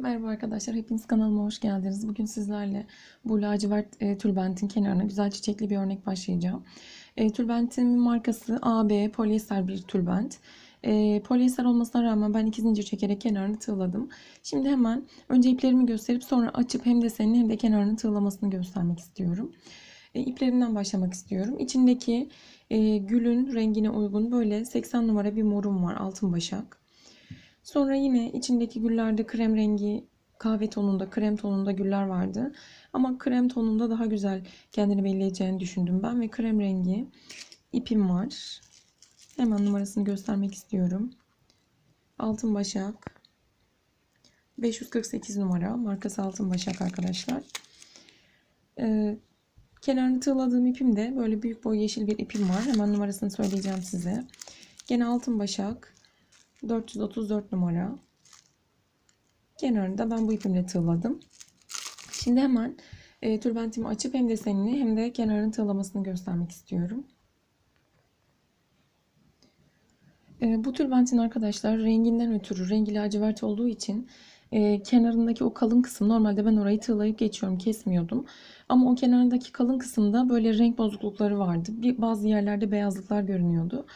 Merhaba arkadaşlar, hepiniz kanalıma hoş geldiniz. Bugün sizlerle bu lacivert e, tülbentin kenarına güzel çiçekli bir örnek başlayacağım. E, tülbentimin markası AB polyester bir tülbent. E, polyester olmasına rağmen ben iki zincir çekerek kenarını tığladım. Şimdi hemen önce iplerimi gösterip sonra açıp hem desenini hem de kenarını tığlamasını göstermek istiyorum. E, iplerinden başlamak istiyorum. İçindeki e, gülün rengine uygun böyle 80 numara bir morum var altın başak. Sonra yine içindeki güllerde krem rengi, kahve tonunda, krem tonunda güller vardı. Ama krem tonunda daha güzel kendini belli edeceğini düşündüm ben ve krem rengi ipim var. Hemen numarasını göstermek istiyorum. Altın Başak 548 numara. Markası Altın Başak arkadaşlar. Ee, kenarını tığladığım ipim de böyle büyük boy yeşil bir ipim var. Hemen numarasını söyleyeceğim size. Gene Altın Başak 434 numara. Kenarını da ben bu ipimle tığladım. Şimdi hemen e, tülbentimi açıp hem desenini hem de kenarını tığlamasını göstermek istiyorum. E, bu tülbentin arkadaşlar renginden ötürü rengi lacivert olduğu için e, kenarındaki o kalın kısım normalde ben orayı tığlayıp geçiyorum kesmiyordum. Ama o kenarındaki kalın kısımda böyle renk bozuklukları vardı. Bir, bazı yerlerde beyazlıklar görünüyordu.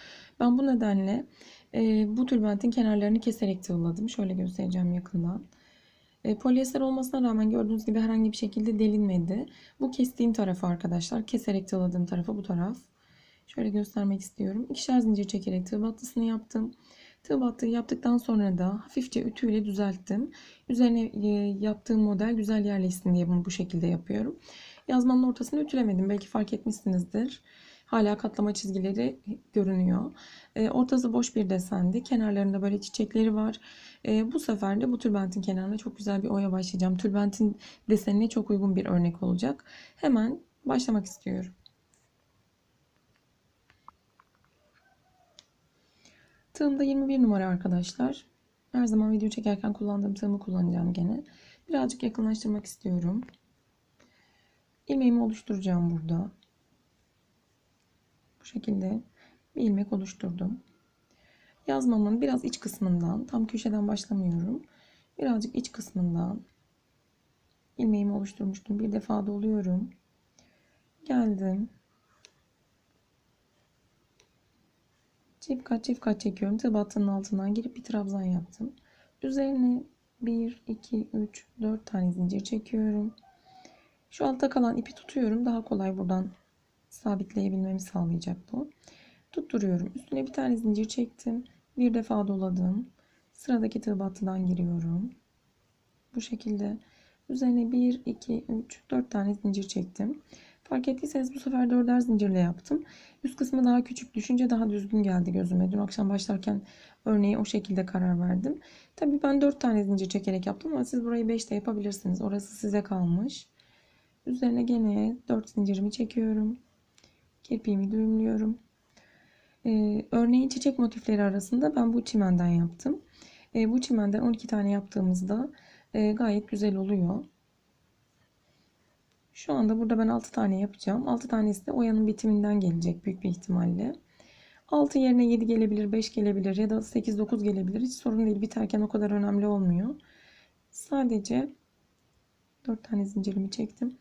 Ben bu nedenle e, bu tülbentin kenarlarını keserek tığladım. Şöyle göstereceğim yakından. E, polyester olmasına rağmen gördüğünüz gibi herhangi bir şekilde delinmedi. Bu kestiğim tarafı arkadaşlar. Keserek tığladığım tarafı bu taraf. Şöyle göstermek istiyorum. İkişer zincir çekerek tığ battısını yaptım. Tığ battığı yaptıktan sonra da hafifçe ütüyle düzelttim. Üzerine e, yaptığım model güzel yerleşsin diye bunu bu şekilde yapıyorum. Yazmanın ortasını ütülemedim. Belki fark etmişsinizdir. Hala katlama çizgileri görünüyor. E, ortası boş bir desendi. Kenarlarında böyle çiçekleri var. E, bu sefer de bu tülbentin kenarına çok güzel bir oya başlayacağım. Tülbentin desenine çok uygun bir örnek olacak. Hemen başlamak istiyorum. Tığım da 21 numara arkadaşlar. Her zaman video çekerken kullandığım tığımı kullanacağım gene. Birazcık yakınlaştırmak istiyorum. İlmeğimi oluşturacağım burada. Bu şekilde bir ilmek oluşturdum. Yazmamın biraz iç kısmından, tam köşeden başlamıyorum. Birazcık iç kısmından ilmeğimi oluşturmuştum. Bir defa doluyorum. Geldim. Çift kat çift kat çekiyorum. Tığ altından girip bir trabzan yaptım. Üzerine 1, 2, 3, 4 tane zincir çekiyorum. Şu altta kalan ipi tutuyorum. Daha kolay buradan sabitleyebilmemi sağlayacak bu. Tutturuyorum. Üstüne bir tane zincir çektim. Bir defa doladım. Sıradaki tığ battıdan giriyorum. Bu şekilde üzerine 1, 2, 3, 4 tane zincir çektim. Fark ettiyseniz bu sefer dörder zincirle yaptım. Üst kısmı daha küçük düşünce daha düzgün geldi gözüme. Dün akşam başlarken örneği o şekilde karar verdim. Tabii ben 4 tane zincir çekerek yaptım ama siz burayı 5 de yapabilirsiniz. Orası size kalmış. Üzerine gene 4 zincirimi çekiyorum. Kirpiğimi düğümlüyorum. Ee, örneğin çiçek motifleri arasında ben bu çimenden yaptım. Ee, bu çimenden 12 tane yaptığımızda e, gayet güzel oluyor. Şu anda burada ben 6 tane yapacağım. 6 tanesi de oyanın bitiminden gelecek büyük bir ihtimalle. 6 yerine 7 gelebilir, 5 gelebilir ya da 8-9 gelebilir. Hiç sorun değil. Biterken o kadar önemli olmuyor. Sadece 4 tane zincirimi çektim.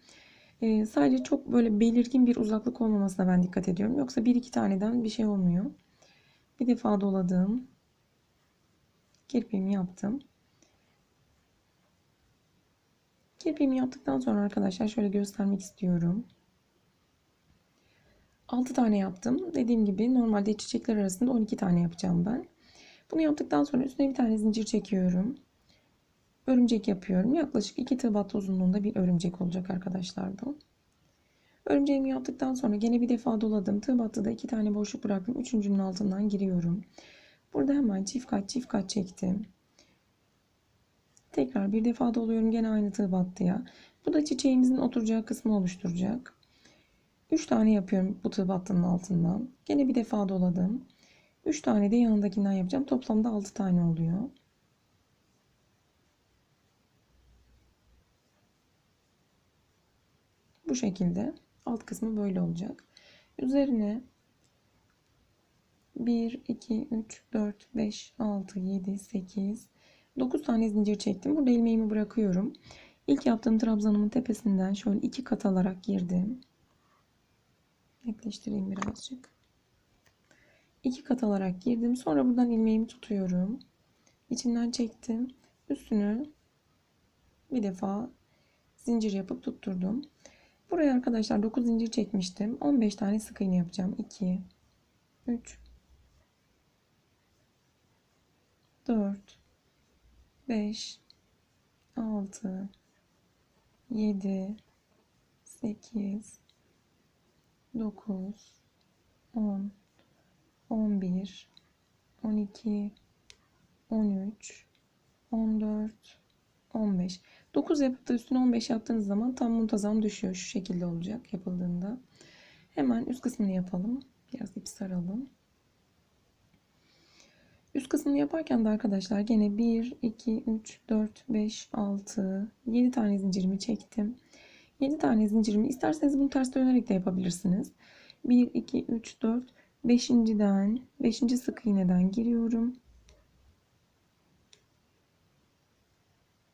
Ee, sadece çok böyle belirgin bir uzaklık olmamasına ben dikkat ediyorum. Yoksa 1-2 taneden bir şey olmuyor. Bir defa doladım. Kirpiğimi yaptım. Kirpiğimi yaptıktan sonra arkadaşlar şöyle göstermek istiyorum. 6 tane yaptım. Dediğim gibi normalde çiçekler arasında 12 tane yapacağım ben. Bunu yaptıktan sonra üstüne bir tane zincir çekiyorum. Örümcek yapıyorum. Yaklaşık 2 tığ uzunluğunda bir örümcek olacak arkadaşlar bu. Örümceğimi yaptıktan sonra gene bir defa doladım. Tığ battıda 2 tane boşluk bıraktım. Üçüncünün altından giriyorum. Burada hemen çift kat çift kat çektim. Tekrar bir defa doluyorum gene aynı tığ battıya. Bu da çiçeğimizin oturacağı kısmı oluşturacak. 3 tane yapıyorum bu tığ altından. Gene bir defa doladım. 3 tane de yanındakinden yapacağım. Toplamda 6 tane oluyor. Bu şekilde alt kısmı böyle olacak. Üzerine 1, 2, 3, 4, 5, 6, 7, 8, 9 tane zincir çektim. Burada ilmeğimi bırakıyorum. İlk yaptığım trabzanımın tepesinden şöyle iki kat alarak girdim. Netleştireyim birazcık. İki kat alarak girdim. Sonra buradan ilmeğimi tutuyorum. İçinden çektim. Üstünü bir defa zincir yapıp tutturdum. Buraya arkadaşlar 9 zincir çekmiştim. 15 tane sık iğne yapacağım. 2 3 4 5 6 7 8 9 10 11 12 13 14 15 9 yapıp da üstüne 15 yaptığınız zaman tam muntazam düşüyor. Şu şekilde olacak yapıldığında. Hemen üst kısmını yapalım. Biraz ip saralım. Üst kısmını yaparken de arkadaşlar gene 1, 2, 3, 4, 5, 6, 7 tane zincirimi çektim. 7 tane zincirimi isterseniz bunu ters dönerek de yapabilirsiniz. 1, 2, 3, 4, 5.den 5. sık iğneden giriyorum.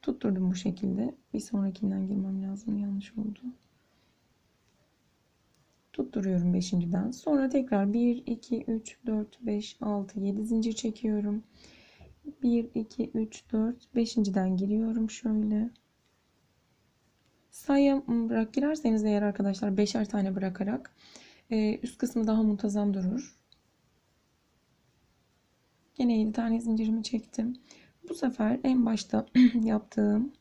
Tutturdum bu şekilde. Bir sonrakinden girmem lazım. Yanlış oldu. Tutturuyorum 5.den. Sonra tekrar 1, 2, 3, 4, 5, 6, 7 zincir çekiyorum. 1, 2, 3, 4, 5.den giriyorum şöyle. Sayı bırak girerseniz eğer arkadaşlar 5'er tane bırakarak e, üst kısmı daha muntazam durur. Yine 7 tane zincirimi çektim. Bu sefer en başta yaptığım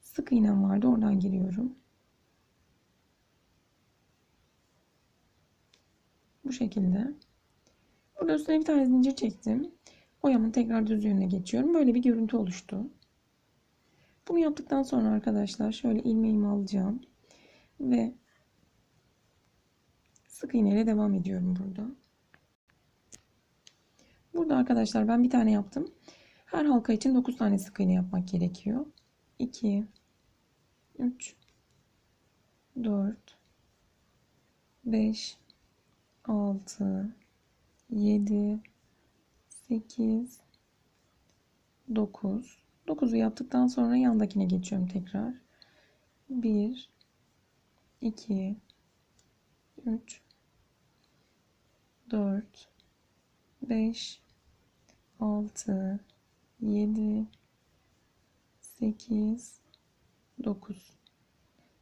sık iğnem vardı. Oradan giriyorum. Bu şekilde. Burada üstüne bir tane zincir çektim. Oyamın tekrar düz yönüne geçiyorum. Böyle bir görüntü oluştu. Bunu yaptıktan sonra arkadaşlar şöyle ilmeğimi alacağım. Ve sık iğne ile devam ediyorum burada. Burada arkadaşlar ben bir tane yaptım. Her halka için 9 tane sık iğne yapmak gerekiyor. 2 3 4 5 6 7 8 9 9'u yaptıktan sonra yandakine geçiyorum tekrar. 1 2 3 4 5 6 7 8 9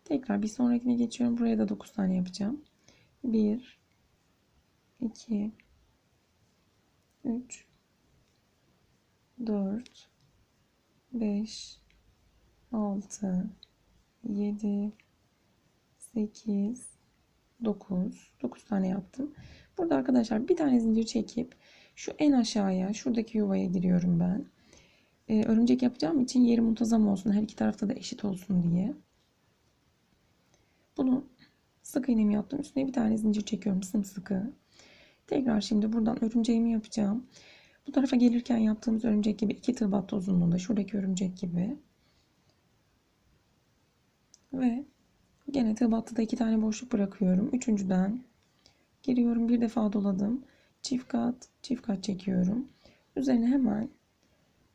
tekrar bir sonrakine geçiyorum. Buraya da 9 tane yapacağım. 1 2 3 4 5 6 7 8 9 9 tane yaptım. Burada arkadaşlar bir tane zincir çekip şu en aşağıya şuradaki yuvaya giriyorum ben ee, örümcek yapacağım için yeri muntazam olsun her iki tarafta da eşit olsun diye. Bunu sık iğnemi yaptım. Üstüne bir tane zincir çekiyorum sımsıkı. Tekrar şimdi buradan örümceğimi yapacağım. Bu tarafa gelirken yaptığımız örümcek gibi iki tığ battı uzunluğunda şuradaki örümcek gibi. Ve gene tığ battıda iki tane boşluk bırakıyorum. Üçüncüden giriyorum bir defa doladım. Çift kat çift kat çekiyorum. Üzerine hemen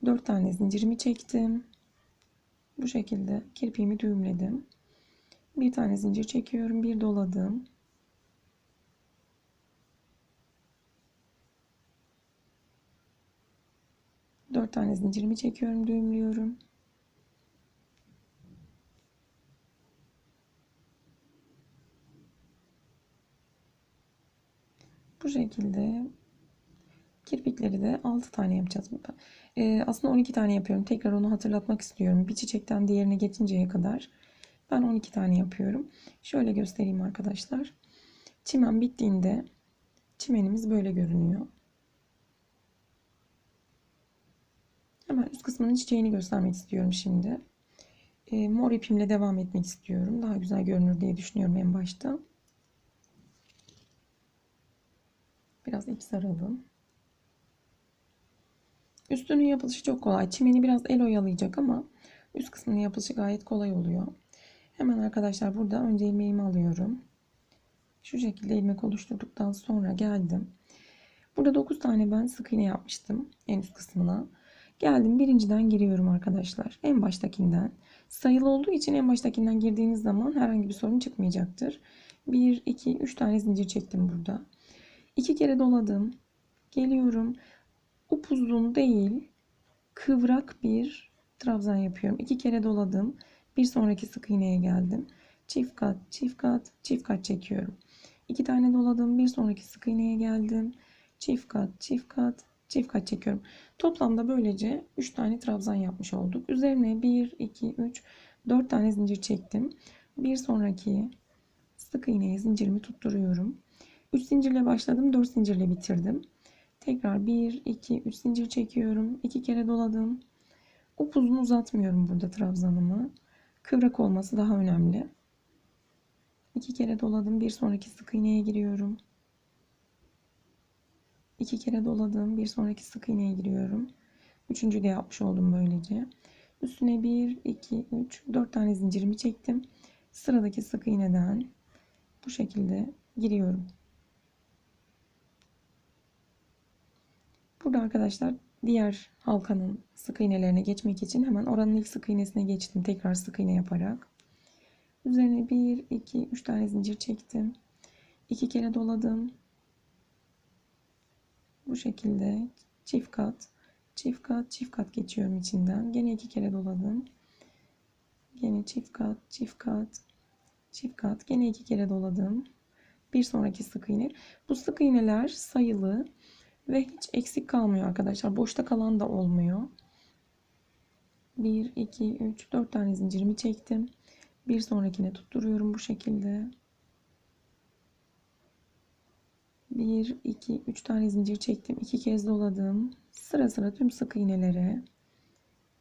4 tane zincirimi çektim. Bu şekilde kirpiğimi düğümledim. Bir tane zincir çekiyorum bir doladım. Dört tane zincirimi çekiyorum düğümlüyorum. Bu şekilde kirpikleri de 6 tane yapacağız. Ee, aslında 12 tane yapıyorum. Tekrar onu hatırlatmak istiyorum. Bir çiçekten diğerine geçinceye kadar ben 12 tane yapıyorum. Şöyle göstereyim arkadaşlar. Çimen bittiğinde çimenimiz böyle görünüyor. Hemen üst kısmının çiçeğini göstermek istiyorum şimdi. Ee, mor ipimle devam etmek istiyorum. Daha güzel görünür diye düşünüyorum en başta. Biraz ip saralım. Üstünün yapılışı çok kolay. Çimeni biraz el oyalayacak ama üst kısmının yapılışı gayet kolay oluyor. Hemen arkadaşlar burada önce ilmeğimi alıyorum. Şu şekilde ilmek oluşturduktan sonra geldim. Burada 9 tane ben sık iğne yapmıştım en üst kısmına. Geldim birinciden giriyorum arkadaşlar. En baştakinden. Sayılı olduğu için en baştakinden girdiğiniz zaman herhangi bir sorun çıkmayacaktır. 1, 2, 3 tane zincir çektim burada. 2 kere doladım. Geliyorum. Upuzun değil, kıvrak bir trabzan yapıyorum. 2 kere doladım. Bir sonraki sık iğneye geldim. Çift kat, çift kat, çift kat çekiyorum. 2 tane doladım. Bir sonraki sık iğneye geldim. Çift kat, çift kat, çift kat çekiyorum. Toplamda böylece 3 tane trabzan yapmış olduk. Üzerine 1, 2, 3, 4 tane zincir çektim. Bir sonraki sık iğneye zincirimi tutturuyorum. 3 zincirle başladım, 4 zincirle bitirdim. Tekrar 1, 2, 3 zincir çekiyorum. 2 kere doladım. Upuzun uzatmıyorum burada trabzanımı. Kıvrak olması daha önemli. 2 kere doladım. Bir sonraki sık iğneye giriyorum. 2 kere doladım. Bir sonraki sık iğneye giriyorum. Üçüncü de yapmış oldum böylece. Üstüne 1, 2, 3, 4 tane zincirimi çektim. Sıradaki sık iğneden bu şekilde giriyorum. Burada arkadaşlar diğer halkanın sık iğnelerine geçmek için hemen oranın ilk sık iğnesine geçtim. Tekrar sık iğne yaparak. Üzerine 1, 2, 3 tane zincir çektim. 2 kere doladım. Bu şekilde çift kat, çift kat, çift kat geçiyorum içinden. Gene 2 kere doladım. Gene çift kat, çift kat, çift kat. Gene 2 kere doladım. Bir sonraki sık iğne. Bu sık iğneler sayılı ve hiç eksik kalmıyor arkadaşlar. Boşta kalan da olmuyor. 1, 2, 3, 4 tane zincirimi çektim. Bir sonrakine tutturuyorum bu şekilde. 1, 2, 3 tane zincir çektim. 2 kez doladım. Sıra sıra tüm sık iğnelere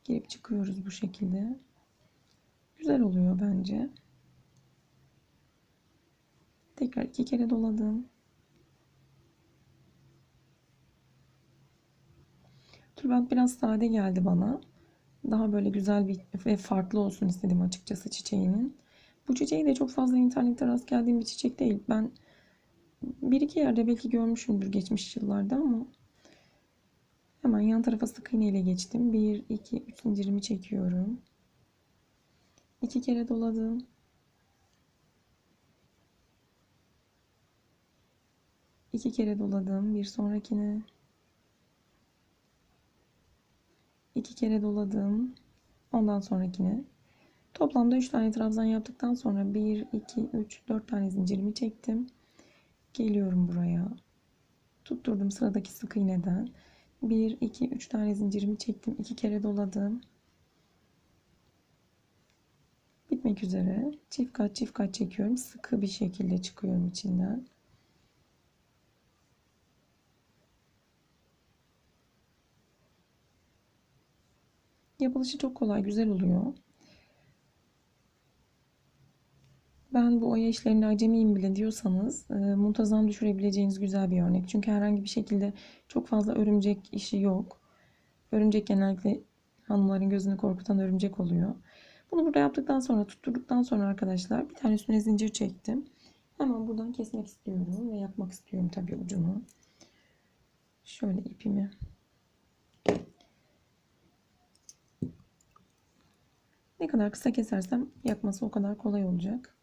girip çıkıyoruz bu şekilde. Güzel oluyor bence. Tekrar iki kere doladım. Tülbent biraz sade geldi bana. Daha böyle güzel bir ve farklı olsun istedim açıkçası çiçeğinin. Bu çiçeği de çok fazla internette rast geldiğim bir çiçek değil. Ben bir iki yerde belki görmüşümdür geçmiş yıllarda ama hemen yan tarafa sık iğne ile geçtim. 1, 2, 3 zincirimi çekiyorum. 2 kere doladım. İki kere doladım. Bir sonrakine. İki kere doladım. Ondan sonrakine. Toplamda 3 tane trabzan yaptıktan sonra 1, 2, 3, 4 tane zincirimi çektim. Geliyorum buraya. Tutturdum sıradaki sık iğneden. 1, 2, 3 tane zincirimi çektim. 2 kere doladım. Bitmek üzere. Çift kat çift kat çekiyorum. Sıkı bir şekilde çıkıyorum içinden. Yapılışı çok kolay, güzel oluyor. Ben bu oya işlerinde acemiyim bile diyorsanız e, muntazam düşürebileceğiniz güzel bir örnek. Çünkü herhangi bir şekilde çok fazla örümcek işi yok. Örümcek genellikle hanımların gözünü korkutan örümcek oluyor. Bunu burada yaptıktan sonra tutturduktan sonra arkadaşlar bir tane üstüne zincir çektim. Hemen buradan kesmek istiyorum ve yakmak istiyorum tabii ucunu. Şöyle ipimi Ne kadar kısa kesersem yakması o kadar kolay olacak.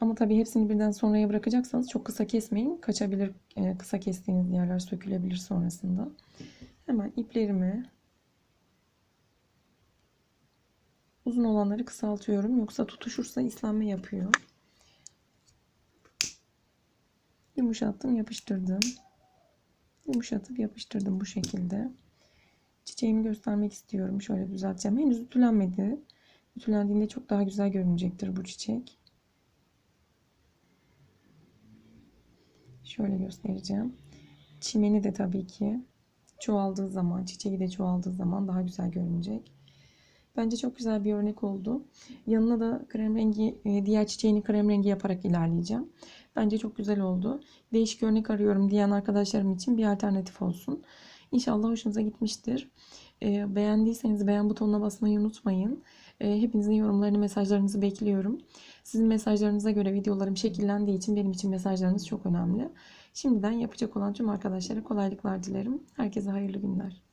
Ama tabii hepsini birden sonraya bırakacaksanız çok kısa kesmeyin. Kaçabilir, e, kısa kestiğiniz yerler sökülebilir sonrasında. Hemen iplerimi uzun olanları kısaltıyorum. Yoksa tutuşursa islanma yapıyor. Yumuşattım, yapıştırdım. Yumuşatıp yapıştırdım bu şekilde. Çiçeğimi göstermek istiyorum. Şöyle düzelteceğim. Henüz ütülenmedi. Ütülendiğinde çok daha güzel görünecektir bu çiçek. Şöyle göstereceğim. Çimeni de tabii ki çoğaldığı zaman, çiçeği de çoğaldığı zaman daha güzel görünecek. Bence çok güzel bir örnek oldu. Yanına da krem rengi, e, diğer çiçeğini krem rengi yaparak ilerleyeceğim. Bence çok güzel oldu. Değişik örnek arıyorum diyen arkadaşlarım için bir alternatif olsun. İnşallah hoşunuza gitmiştir. E, beğendiyseniz beğen butonuna basmayı unutmayın. E, hepinizin yorumlarını, mesajlarınızı bekliyorum. Sizin mesajlarınıza göre videolarım şekillendiği için benim için mesajlarınız çok önemli. Şimdiden yapacak olan tüm arkadaşlara kolaylıklar dilerim. Herkese hayırlı günler.